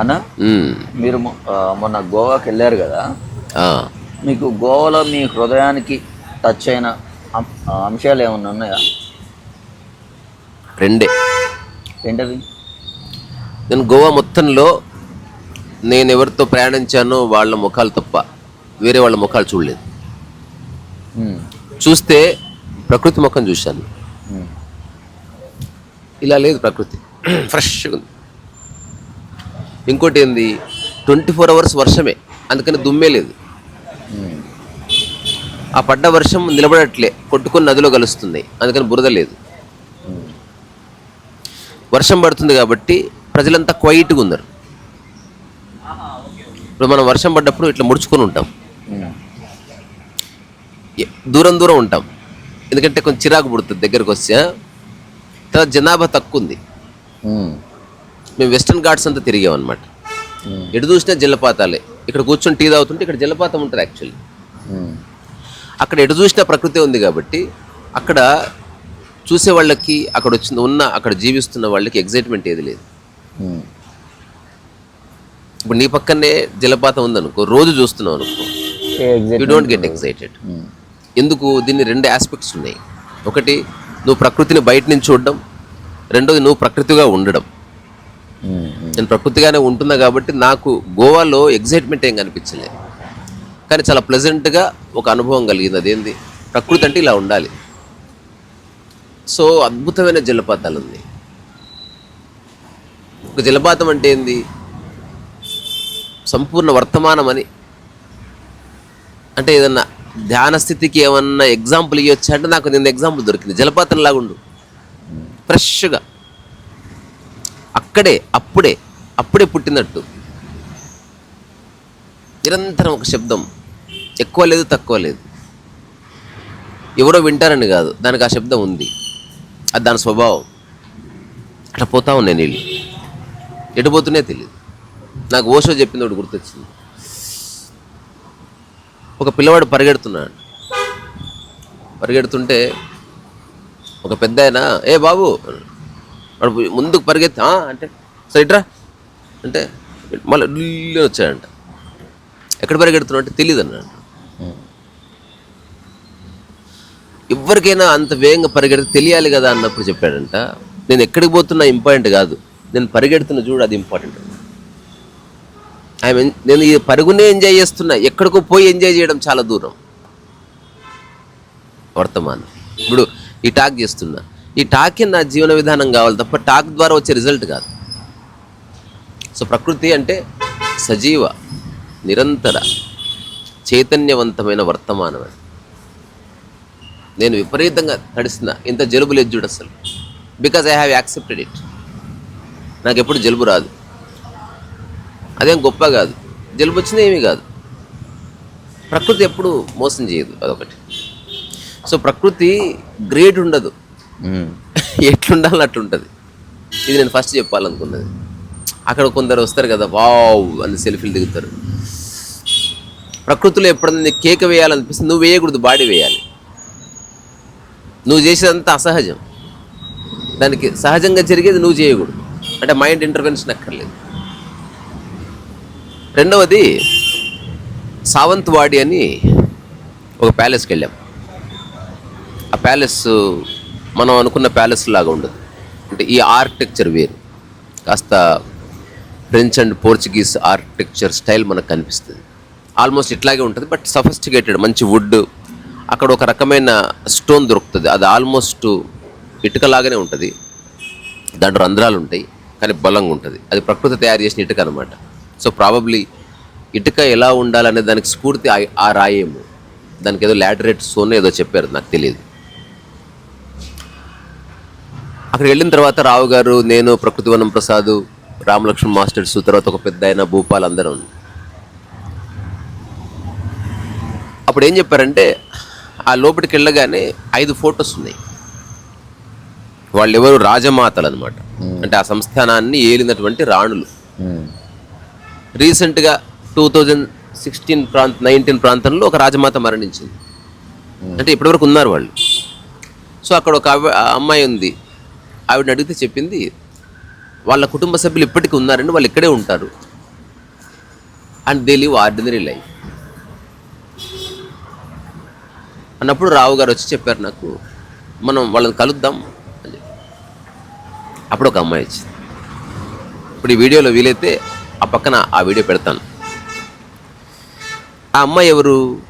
అన్న. మీరు మొన్న గోవాకి వెళ్ళారు కదా. మీకు గోవాలో మీ హృదయానికి టచ్ అయిన అంశాలు ఏమైనా ఉన్నాయా? రెండే. ఏంటవి? నేను గోవా మొత్తంలో నేను ఎవరితో ప్రయాణించానో వాళ్ళ ముఖాలు తప్ప వేరే వాళ్ళ ముఖాలు చూడలేదు. చూస్తే ప్రకృతి ముఖం చూశాను. ఇలా లేదు ప్రకృతి. ఫ్రెష్గా ఉంది. ఇంకోటి ఏంది? ట్వంటీ ఫోర్ అవర్స్ వర్షమే. అందుకని దుమ్మే లేదు. ఆ పడ్డ వర్షం నిలబడట్లే. కొట్టుకొని నదిలో కలుస్తుంది. అందుకని బురద లేదు. వర్షం పడుతుంది కాబట్టి ప్రజలంతా క్వైట్గా ఉన్నారు. ఇప్పుడు మనం వర్షం పడ్డప్పుడు ఇట్లా ముడుచుకొని ఉంటాం. దూరం దూరం ఉంటాం. ఎందుకంటే కొంచెం చిరాకు పుడుతుంది దగ్గరకు వస్తే తర్వాత జనాభా తక్కువ ఉంది మేము వెస్టర్న్ ఘాట్స్ అంతా తిరిగాం అనమాట ఉమ్, ఎటు చూసినా జలపాతాలే. ఇక్కడ కూర్చొని టీ తాగుతుంటే ఇక్కడ జలపాతం ఉంటుంది యాక్చువల్లీ ఉమ్, అక్కడ ఎటు చూసినా ప్రకృతి ఉంది కాబట్టి అక్కడ చూసే వాళ్ళకి అక్కడ వచ్చిన ఉన్న అక్కడ జీవిస్తున్న వాళ్ళకి ఎగ్జైట్మెంట్ ఏది లేదు. ఉమ్, ఇప్పుడు నీ పక్కనే జలపాతం ఉందనుకో రోజు చూస్తున్నావు అనుకో యూ డోంట్ గెట్ ఉమ్, ఎందుకు? దీన్ని రెండు ఆస్పెక్ట్స్ ఉన్నాయి. ఒకటి నువ్వు ప్రకృతిని బయట నుంచి చూడడం రెండోది నువ్వు ప్రకృతిగా ఉండడం. నేను ప్రకృతిగానే ఉంటున్నా కాబట్టి నాకు గోవాలో ఎగ్జైట్మెంట్ ఏం కనిపించలేదు కానీ చాలా ప్లెజెంట్గా ఒక అనుభవం కలిగింది. అదేంది? ప్రకృతి అంటే ఇలా ఉండాలి. సో అద్భుతమైన జలపాతాలు ఉంది. ఒక జలపాతం అంటే ఏంది? సంపూర్ణ వర్తమానం అని. అంటే ఏదన్నా ధ్యాన స్థితికి ఏమన్నా ఎగ్జాంపుల్ ఇవ్వచ్చా అంటే నాకు నిన్న ఎగ్జాంపుల్ దొరికింది. జలపాతం లాగుండు. ఫ్రెష్గా అక్కడే అప్పుడే అప్పుడే పుట్టినట్టు. నిరంతరం ఒక శబ్దం. ఎక్కువ లేదు తక్కువ లేదు. ఎవరో వింటారని కాదు దానికి ఆ శబ్దం ఉంది. అది దాని స్వభావం. అట్లా పోతా ఉన్నాయి నీళ్ళు. ఎటుపోతునే తెలియదు నాకు ఓషో చెప్పింది ఒకటి గుర్తొచ్చింది. ఒక పిల్లవాడు పరిగెడుతున్నాడు. పరిగెడుతుంటే ఒక పెద్ద ఏ బాబు వాడు పోయి ముందుకు పరిగెత్తి అంటే సరే అంటే మళ్ళీ ఢిల్లీ వచ్చాడంట. ఎక్కడ పరిగెడుతున్నావు అంటే తెలియదు అన్నాడు ఎవరికైనా అంత వేగంగా పరిగెడితే తెలియాలి కదా అన్నప్పుడు చెప్పాడంట. నేను ఎక్కడికి పోతున్నా ఇంపార్టెంట్ కాదు. నేను పరిగెడుతున్న చూడు అది ఇంపార్టెంట్. ఐ మీన్ నేను ఈ పరుగునే ఎంజాయ్ చేస్తున్నా. ఎక్కడికో పోయి ఎంజాయ్ చేయడం చాలా దూరం. వర్తమానం. ఇప్పుడు ఈ టాక్ చేస్తున్నా. ఈ టాకే నా జీవన విధానం కావాలి తప్ప టాక్ ద్వారా వచ్చే రిజల్ట్ కాదు. సో ప్రకృతి అంటే సజీవ నిరంతర చైతన్యవంతమైన వర్తమానం అని నేను విపరీతంగా తడిసిన ఇంత జలుబు లెజ్జుడు అసలు. Because I have accepted it నాకు ఎప్పుడు జలుబు రాదు. అదేం గొప్ప కాదు. జలుబు వచ్చినా ఏమీ కాదు. ప్రకృతి ఎప్పుడు మోసం చేయదు అదొకటి. సో ప్రకృతి గ్రేట్ ఉండదు. ఎట్లుండాలి అట్లుంటుంది. ఇది నేను ఫస్ట్ చెప్పాలనుకున్నది. అక్కడ కొందరు వస్తారు కదా వావ్ అని సెల్ఫీలు దిగుతారు. ప్రకృతిలో ఎప్పుడైనా నీకు కేక వేయాలనిపిస్తుంది నువ్వు వేయకూడదు బాడీ వేయాలి. నువ్వు చేసేదంతా అసహజం. దానికి సహజంగా జరిగేది నువ్వు చేయకూడదు. అంటే మైండ్ ఇంటర్వెన్షన్ అక్కర్లేదు. రెండవది సావంత్వాడి అని ఒక ప్యాలెస్కి వెళ్ళాం. ఆ ప్యాలెస్ మనం అనుకున్న ప్యాలెస్ లాగా ఉండదు. అంటే ఈ ఆర్కిటెక్చర్ వేరు. కాస్త French and Portuguese architecture style మనకు కనిపిస్తుంది. ఆల్మోస్ట్ ఇట్లాగే ఉంటుంది బట్ సఫిస్టికేటెడ్ మంచి వుడ్. అక్కడ ఒక రకమైన స్టోన్ దొరుకుతుంది. అది ఆల్మోస్ట్ ఇటుకలాగానే ఉంటుంది. దాంట్లో రంధ్రాలు ఉంటాయి కానీ బలంగా ఉంటుంది. అది ప్రకృతి తయారు చేసిన ఇటుక అనమాట సో ప్రాబబ్లీ ఇటుక ఎలా ఉండాలనే దానికి స్ఫూర్తి ఆ- రాయేమో. దానికి ఏదో లాటరేట్ సోన్ ఏదో చెప్పారు నాకు తెలియదు. అక్కడికి వెళ్ళిన తర్వాత రావు గారు నేను ప్రకృతి వనం ప్రసాద్ రామలక్ష్మణ్ మాస్టర్స్ తర్వాత ఒక పెద్ద ఆయన భూపాల్ అందరం. అప్పుడు ఏం చెప్పారంటే ఆ లోపలికి వెళ్ళగానే ఐదు ఫొటోస్ ఉన్నాయి. వాళ్ళు ఎవరు రాజమాతలు అనమాట అంటే ఆ సంస్థానాన్ని ఏలినటువంటి రాణులు. రీసెంట్గా టూ థౌజండ్ సిక్స్టీన్ ప్రాంత నైన్టీన్ ప్రాంతంలో ఒక రాజమాత మరణించింది. అంటే ఇప్పటివరకు ఉన్నారు వాళ్ళు. సో అక్కడ ఒక అమ్మాయి ఉంది. ఆవిడని అడిగితే చెప్పింది వాళ్ళ కుటుంబ సభ్యులు ఇప్పటికీ ఉన్నారండి వాళ్ళు ఇక్కడే ఉంటారు. And they live ordinary life అన్నప్పుడు రావు గారు వచ్చి చెప్పారు నాకు మనం వాళ్ళని కలుద్దాం అని అప్పుడు ఒక అమ్మాయి వచ్చింది. ఇప్పుడు ఈ వీడియోలో వీలైతే ఆ పక్కన ఆ వీడియో పెడతాను. ఆ అమ్మాయి ఎవరు?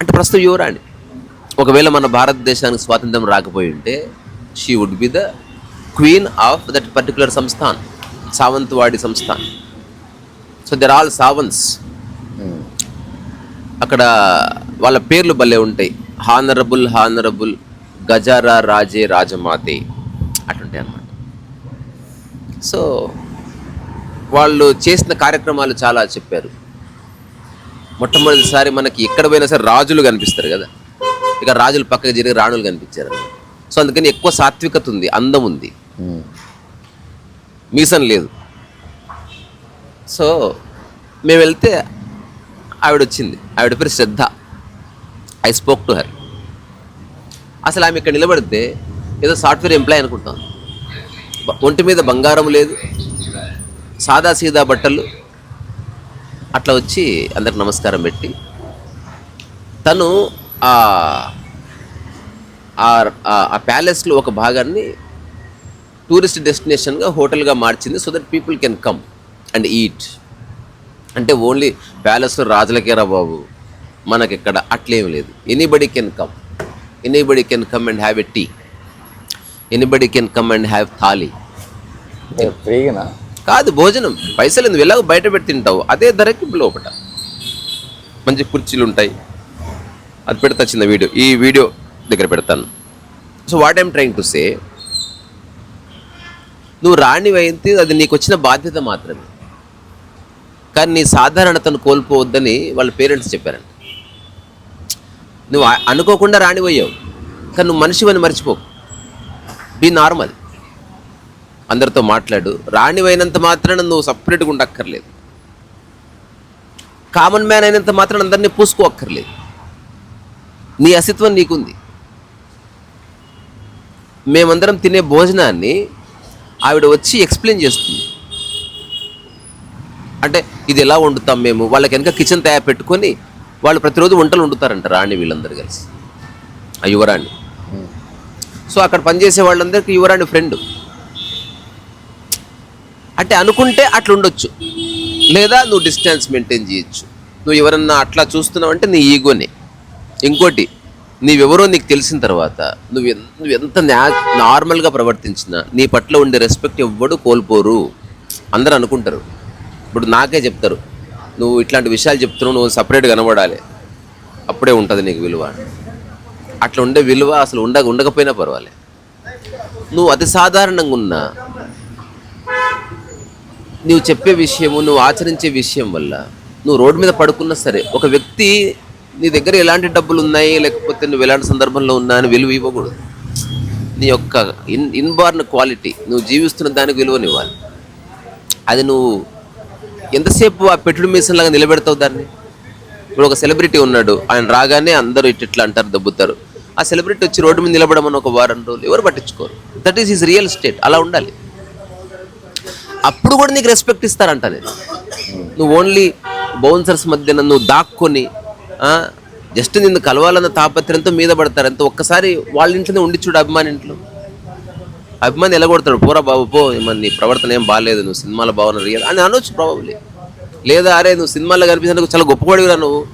అంటే ప్రస్తుతం యువరాణి. ఒకవేళ మన భారతదేశానికి స్వాతంత్రం రాకపోయి ఉంటే she would be the queen of that particular sansthan Sawantwadi Sansthan so they're all Sawants. అక్కడ వాళ్ళ పేర్లు భలే ఉంటాయి. హానరబుల్ హానరబుల్ గజారా రాజే రాజమాతే అటుంటాయి అన్నమాట. సో వాళ్ళు చేసిన కార్యక్రమాలు చాలా చెప్పారు. మొట్టమొదటిసారి మనకి ఎక్కడ పోయినా సరే రాజులు కనిపిస్తారు కదా. ఇక రాజులు పక్కకి జరిగి రాణులు కనిపించారు సో అందుకని ఎక్కువ సాత్వికత ఉంది అందం ఉంది. మీసం లేదు. సో మేము వెళ్తే ఆవిడ వచ్చింది ఆవిడ పేరు Shraddha. I spoke to her అసలు ఆమె ఇక్కడ నిలబడితే ఏదో సాఫ్ట్వేర్ ఎంప్లాయ్ అనుకుంటాం. ఒంటి మీద బంగారం లేదు సాదా సీదా బట్టలు. అట్లా వచ్చి అందరికి నమస్కారం పెట్టి తను ఆ ప్యాలెస్లో ఒక భాగాన్ని టూరిస్ట్ డెస్టినేషన్గా హోటల్గా మార్చింది so that people can come and eat అంటే ఓన్లీ ప్యాలెస్ రాజులకేరా బాబు మనకి ఇక్కడ అట్లేం లేదు. Anybody can come anybody can come and have a tea anybody can come and have thali ఏ, ఫ్రీగానా? కాదు భోజనం. పైసలు నువ్వు ఎలాగో బయట పెట్టి తింటావు. అదే ధరకి లోపట. మంచి కుర్చీలు ఉంటాయి అది పెడతా చిన్న వీడియో ఈ వీడియో దగ్గర పెడతాను. So what I'm trying to say నువ్వు రాణివైతే అది నీకు వచ్చిన బాధ్యత మాత్రమే. కానీ నీ సాధారణతను కోల్పోవద్దని వాళ్ళ పేరెంట్స్ చెప్పారంట. నువ్వు అనుకోకుండా రాణిపోయావు కానీ నువ్వు మనిషివని మర్చిపోకు. బీ నార్మల్ అందరితో మాట్లాడు. రాణివైనంత మాత్రాన నువ్వు సపరేట్గా ఉండక్కర్లేదు. కామన్ మ్యాన్ అయినంత మాత్రాన అందరినీ పూసుకోక్కర్లేదు. నీ అస్తిత్వం నీకుంది. మేమందరం తినే భోజనాన్ని ఆవిడ వచ్చి ఎక్స్ప్లెయిన్ చేస్తుంది. అంటే ఇది ఎలా వండుతాం మేము? వాళ్ళకి వెనక కిచెన్ తయారు పెట్టుకొని వాళ్ళు ప్రతిరోజు వంటలు వండుతారంట రాణి వీళ్ళందరూ కలిసి. ఆ యువరాణి. సో అక్కడ పనిచేసే వాళ్ళందరికీ యువరాణి ఫ్రెండ్ అంటే అనుకుంటే అట్లా ఉండొచ్చు. లేదా నువ్వు డిస్టెన్స్ మెయింటైన్ చేయొచ్చు. నువ్వు ఎవరన్నా అట్లా చూస్తున్నావు అంటే నీ ఈగోనే ఇంకోటి నీవెవరో నీకు తెలిసిన తర్వాత నువ్వు నువ్వు ఎంత నార్మల్గా ప్రవర్తించినా నీ పట్ల ఉండే రెస్పెక్ట్ ఎవ్వడు కోల్పోరు. అందరూ అనుకుంటారు. ఇప్పుడు నాకే చెప్తారు. నువ్వు ఇట్లాంటి విషయాలు చెప్తున్నావు నువ్వు సపరేట్ కనబడాలి. అప్పుడే ఉంటుంది నీకు విలువ. అట్లా ఉండే విలువ అసలు ఉండ ఉండకపోయినా పర్వాలే. నువ్వు అతి సాధారణంగా ఉన్నా నువ్వు చెప్పే విషయము నువ్వు ఆచరించే విషయం వల్ల నువ్వు రోడ్డు మీద పడుకున్నా సరే ఒక వ్యక్తి నీ దగ్గర ఎలాంటి డబ్బులు ఉన్నాయి? లేకపోతే నువ్వు ఎలాంటి సందర్భంలో ఉన్నా అని విలువ ఇవ్వకూడదు. నీ యొక్క ఇన్ ఇన్బార్న్ క్వాలిటీ నువ్వు జీవిస్తున్న దానికి విలువనివ్వాలి అది నువ్వు ఎంతసేపు ఆ పెట్టుడు లాగా నిలబెడతావు దాన్ని? ఇప్పుడు ఒక సెలబ్రిటీ ఉన్నాడు ఆయన రాగానే అందరూ ఇట్లా అంటారు దబ్బుతారు. ఆ సెలబ్రిటీ వచ్చి రోడ్డు మీద నిలబడమని ఒక వారం రోజులు ఎవరు పట్టించుకోరు. That is is real state అలా ఉండాలి. అప్పుడు కూడా నీకు రెస్పెక్ట్ ఇస్తారంట నేను నువ్వు ఓన్లీ బౌన్సర్స్ మధ్యన నువ్వు దాక్కొని జస్ట్ నిన్ను కలవాలన్న తాపత్రయంతో మీద పడతారు. అంత ఒక్కసారి వాళ్ళ ఇంట్లోనే ఉండి చూడు అభిమాని ఇంట్లో. అభిమాని ఎలగొడతాడు పోరా బాబు పో. మన నీ ప్రవర్తన ఏం బాగాలేదు నువ్వు సినిమాలో బాగున్నా రియల్. అని అనొచ్చు ప్రాబబ్లీ లేదా అరే నువ్వు సినిమాల్లో కనిపించినందుకు చాలా గొప్పవాడివిరా నువ్వు.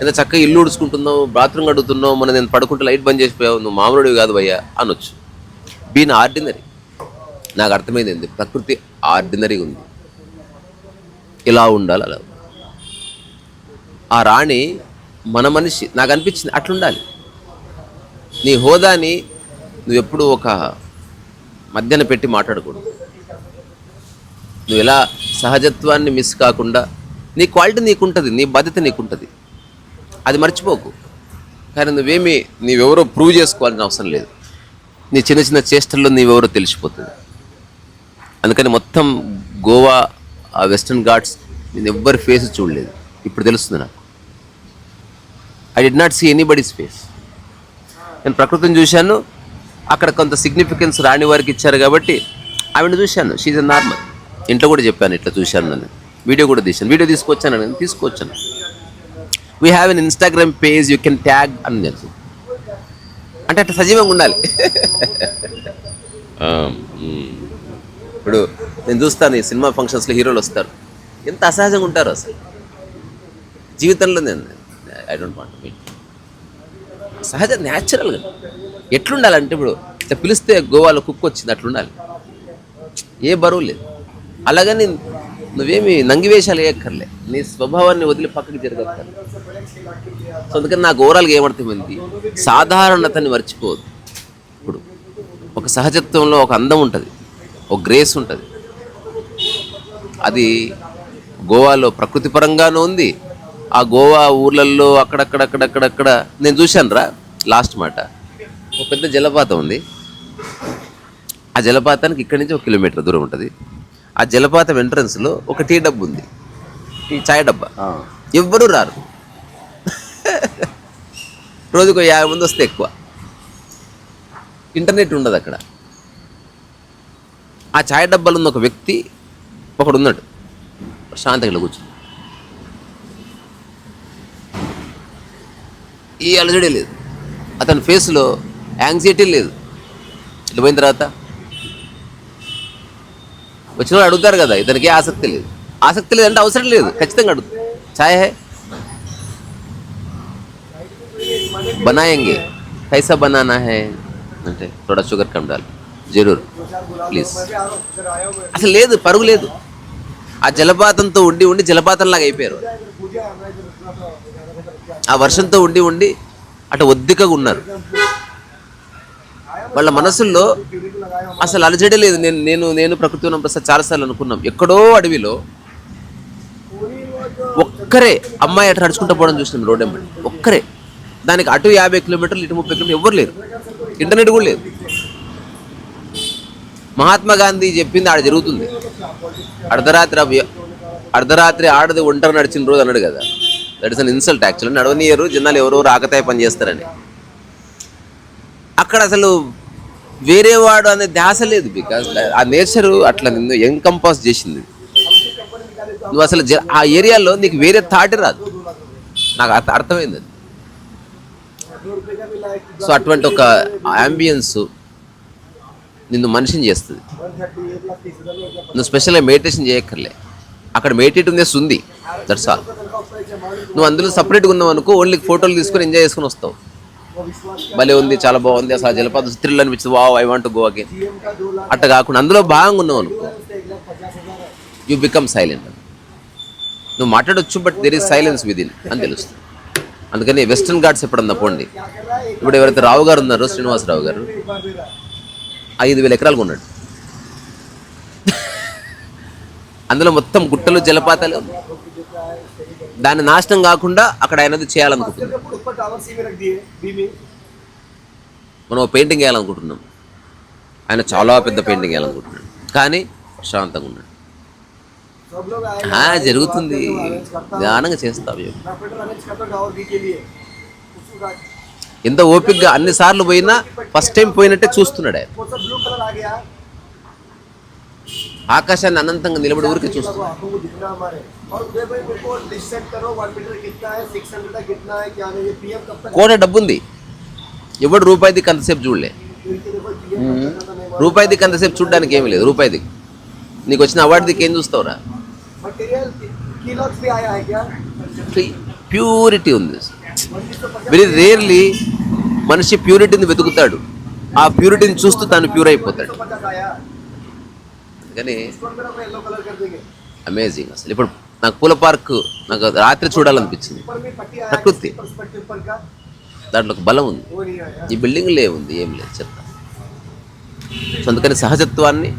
ఎంత చక్కగా ఇల్లు ఉడుచుకుంటున్నావు బాత్రూమ్ కడుగుతున్నావు మన నేను పడుకుంటే లైట్ బంద్ చేసిపోయావు నువ్వు మామూలుడివి కాదు భయ్యా అనొచ్చు. Been ordinary. నాకు అర్థమైంది ఏంది? ప్రకృతి ఆర్డినరీగా ఉంది. ఇలా ఉండాలి అలా ఆ రాణి మన మనిషి నాకు అనిపించింది అట్లుండాలి. నీ హోదాని నువ్వు ఎప్పుడూ ఒక మధ్యన పెట్టి మాట్లాడకూడదు. నువ్వు ఎలా సహజత్వాన్ని మిస్ కాకుండా నీ క్వాలిటీ నీకుంటుంది నీ బాధ్యత నీకుంటుంది. అది మర్చిపోకు. కానీ నువ్వేమి నీవెవరో ప్రూవ్ చేసుకోవాల్సిన అవసరం లేదు. నీ చిన్న చిన్న చేష్టల్లో నీవెవరో తెలిసిపోతుంది. అందుకని మొత్తం గోవా ఆ వెస్టర్న్ ఘాట్స్ నేను ఎవ్వరి ఫేస్ చూడలేదు. ఇప్పుడు తెలుస్తుంది నాకు. I'd not see anybody's face నేను ప్రకృతిని చూశాను. అక్కడ కొంత సిగ్నిఫికెన్స్ రాని వారికి ఇచ్చారు కాబట్టి ఆవిడ చూశాను. షీజ్ నార్మల్ ఇంట్లో కూడా చెప్పాను ఇట్లా చూశాను నన్ను. వీడియో కూడా తీశాను. వీడియో తీసుకొచ్చాను నేను తీసుకొచ్చాను. We have an Instagram page you can tag అని తెలుసు. అంటే అట్లా సజీవంగా ఉండాలి. ఆ, మ్. ఇప్పుడు నేను చూస్తాను ఈ సినిమా ఫంక్షన్స్లో హీరోలు వస్తారు. ఎంత అసహజంగా ఉంటారు అసలు. జీవితంలో నేను ఐ డోంట్ వాంట్ మీట్ సహజ న్యాచురల్గా ఎట్లుండాలంటే ఇప్పుడు ఇట్లా పిలిస్తే గోవాలో కుక్క వచ్చింది అట్లుండాలి. ఏ బరువు లేదు. అలాగని నువ్వేమి నంగివేషాలు వేయక్కర్లే. నీ స్వభావాన్ని వదిలి పక్కకి జరగక్కర్లే సో అందుకని నాకు ఓవరాల్గా ఏమర్థమైంది? సాధారణతని మర్చిపోవద్దు. ఇప్పుడు ఒక సహజత్వంలో ఒక అందం ఉంటుంది ఒక గ్రేస్ ఉంటుంది. అది గోవాలో ప్రకృతి పరంగానూ ఉంది ఆ గోవా ఊర్లల్లో అక్కడక్కడక్కడక్కడక్కడ నేను చూశాను రా లాస్ట్ మాట. ఒక పెద్ద జలపాతం ఉంది. ఆ జలపాతానికి ఇక్కడి నుంచి ఒక కిలోమీటర్ దూరం ఉంటుంది. ఆ జలపాతం ఎంట్రన్స్లో ఒక టీ డబ్బు ఉంది. ఈ చాయ్ డబ్బా. ఎవ్వరూ రారు. రోజుకు యాభై మంది వస్తే ఎక్కువ. ఇంటర్నెట్ ఉండదు అక్కడ. ఆ ఛాయ్ డబ్బాలో ఉన్న ఒక వ్యక్తి ఒకడు ఉన్నాడు శాంతంగా కూర్చుని ఈ అలజడి లేదు. అతని ఫేస్లో యాంగ్జైటీ లేదు. వెళ్ళిపోయిన పోయిన తర్వాత వచ్చిన వాళ్ళు అడుగుతారు కదా ఇతనికి ఆసక్తి లేదు. ఆసక్తి లేదంటే అవసరం లేదు ఖచ్చితంగా అడుగు ఛాయ్ హే. బనాయంగే. కైసా బనానా హే. అంటే థోడా షుగర్ కమ్ డాల్. జరూర్ ప్లీజ్. అసలు లేదు పరుగు లేదు. ఆ జలపాతంతో ఉండి ఉండి జలపాతంలాగా అయిపోయారు. ఆ వర్షంతో ఉండి ఉండి అటు ఒద్దికగా ఉన్నారు. వాళ్ళ మనసుల్లో అసలు అలజడి లేదు. నేను నేను నేను ప్రకృతి ఉన్న ప్రసాద్ చాలాసార్లు అనుకున్నాం. ఎక్కడో అడవిలో ఒక్కరే అమ్మాయి అటు నడుచుకుంటూ పోవడం చూసినాం రోడ్ వెంబడి. ఒక్కరే. దానికి అటు యాభై కిలోమీటర్లు ఇటు ముప్పై కిలోమీటర్లు ఎవ్వరు లేరు. ఇంటర్నెట్ కూడా లేదు. మహాత్మా గాంధీ చెప్పింది ఆడ జరుగుతుంది. అర్ధరాత్రి అర్ధరాత్రి ఆడది ఒంటరి నడిచిన రోజు అన్నాడు కదా. That is an insult actual నడవనీయరు జనాలు ఎవరో రాకతాయి పని చేస్తారని. అక్కడ అసలు వేరే వాడు అనే ధ్యాస లేదు బికాస్ ఆ నేచర్ అట్లా నిన్ను ఎంకంపాస్ చేసింది. నువ్వు అసలు ఆ ఏరియాలో నీకు వేరే థాట్ రాదు. నాకు అర్థమైంది అది. సో అటువంటి ఒక అంబియన్స్ నిన్ను మనిషిని చేస్తుంది. నువ్వు స్పెషల్గా మెడిటేషన్ చేయక్కర్లే. అక్కడ మెడిటేటివ్నెస్ ఉంది. దట్స్ ఆల్ నువ్వు అందులో సపరేట్గా ఉన్నావు అనుకో ఓన్లీ ఫోటోలు తీసుకొని ఎంజాయ్ చేసుకొని వస్తావు. భలే ఉంది చాలా బాగుంది అసలు ఆ జలపాతం థ్రిల్ అనిపించింది wow I want go again అట్ట కాకుండా అందులో భాగంగా ఉన్నావు అనుకో. యూ బికమ్ సైలెంట్ నువ్వు మాట్లాడొచ్చు but there is silence within అని తెలుస్తుంది. అందుకని వెస్ట్రన్ ఘాట్స్ ఎప్పుడన్నా పోండి. ఇప్పుడు ఎవరైతే రావు గారు ఉన్నారో శ్రీనివాసరావు గారు ఐదు వేల ఎకరాలు ఉన్నాడు అందులో మొత్తం గుట్టలు జలపాతాలు దాన్ని నాశనం కాకుండా అక్కడ ఆయనది చేయాలనుకుంటున్నాం. మనం పెయింటింగ్ వేయాలనుకుంటున్నాం. ఆయన చాలా పెద్ద పెయింటింగ్ వేయాలనుకుంటున్నాడు. కానీ ప్రశాంతంగా ఉన్నాడు. జరుగుతుంది. ధ్యానంగా చేస్తాం ఎంత ఓపిక్గా అన్నిసార్లు పోయినా ఫస్ట్ టైం పోయినట్టే చూస్తున్నాడు ఆయన. ఆకాశాన్ని అనంతంగా నిలబడి ఊరికి చూస్తుంది. కోట డబ్బు ఉంది ఎవడు రూపాయిది కొంతసేపు చూడలే. Hmm. రూపాయిది కొంతసేపు చూడడానికి ఏమి లేదు రూపాయిది. నీకు వచ్చిన అవార్డుదికి ఏం చూస్తావురా? ప్యూరిటీ ఉంది. వెరీ రేర్లీ మనిషి ప్యూరిటీని వెతుకుతాడు. ఆ ప్యూరిటీని చూస్తూ తాను ప్యూర్ అయిపోతాడు. కానీ అమేజింగ్ అసలు. ఇప్పుడు నాకు పూల పార్క్ నాకు రాత్రి చూడాలనిపించింది. ప్రకృతి. దాంట్లో ఒక బలం ఉంది. ఈ బిల్డింగ్ లేవుంది ఏం లేదు చెప్తా. సో అందుకని సహజత్వాన్ని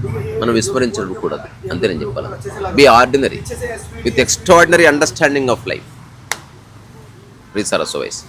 మనం విస్మరించకూడదు అంతే. నేను చెప్పాలి? Be ordinary with extraordinary understanding of life re సరస్వైస్